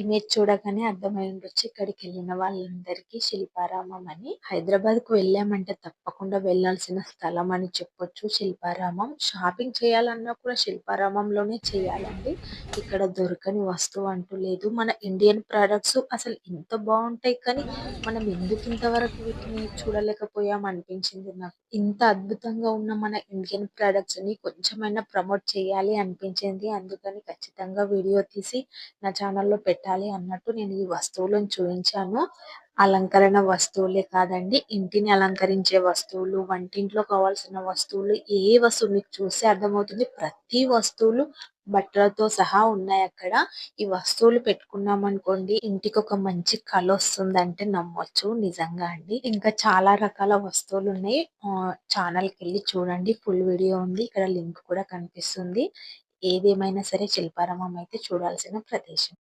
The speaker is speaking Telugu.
ఇమేజ్ చూడగానే అర్థమై ఉండొచ్చు ఇక్కడికి వెళ్ళిన వాళ్ళందరికీ శిల్పారామం అని. హైదరాబాద్కు వెళ్ళామంటే తప్పకుండా వెళ్ళాల్సిన స్థలం అని చెప్పొచ్చు శిల్పారామం. షాపింగ్ చేయాలన్నా కూడా శిల్పారామంలోనే చేయాలండి. ఇక్కడ దొరకని వస్తువు అంటూ లేదు. మన ఇండియన్ ప్రొడక్ట్స్ అసలు ఇంత బాగుంటాయి కానీ మనం ఎందుకు ఇంతవరకు వీటిని చూడలేకపోయాం అనిపించింది నాకు. ఇంత అద్భుతంగా ఉన్న మన ఇండియన్ ప్రొడక్ట్స్ని కొంచెమైనా ప్రమోట్ చేయాలి అనిపించింది. అందుకని ఖచ్చితంగా వీడియో తీసి నా ఛానల్లో పెట్టాలి అన్నట్టు నేను ఈ వస్తువులను చూపించాను. అలంకరణ వస్తువులే కాదండి ఇంటిని అలంకరించే వస్తువులు వంటింట్లో కావాల్సిన వస్తువులు ఏ వస్తువు మీకు చూస్తే అర్థమవుతుంది ప్రతి వస్తువులు బట్టలతో సహా ఉన్నాయి అక్కడ. ఈ వస్తువులు పెట్టుకున్నాం అనుకోండి ఇంటికి ఒక మంచి కళ వస్తుంది అంటే నమ్మొచ్చు నిజంగా అండి. ఇంకా చాలా రకాల వస్తువులు ఉన్నాయి. ఛానల్కి వెళ్ళి చూడండి ఫుల్ వీడియో ఉంది ఇక్కడ లింక్ కూడా కనిపిస్తుంది. ఏదేమైనా సరే శిల్పారామం అయితే చూడాల్సిన ప్రదేశం.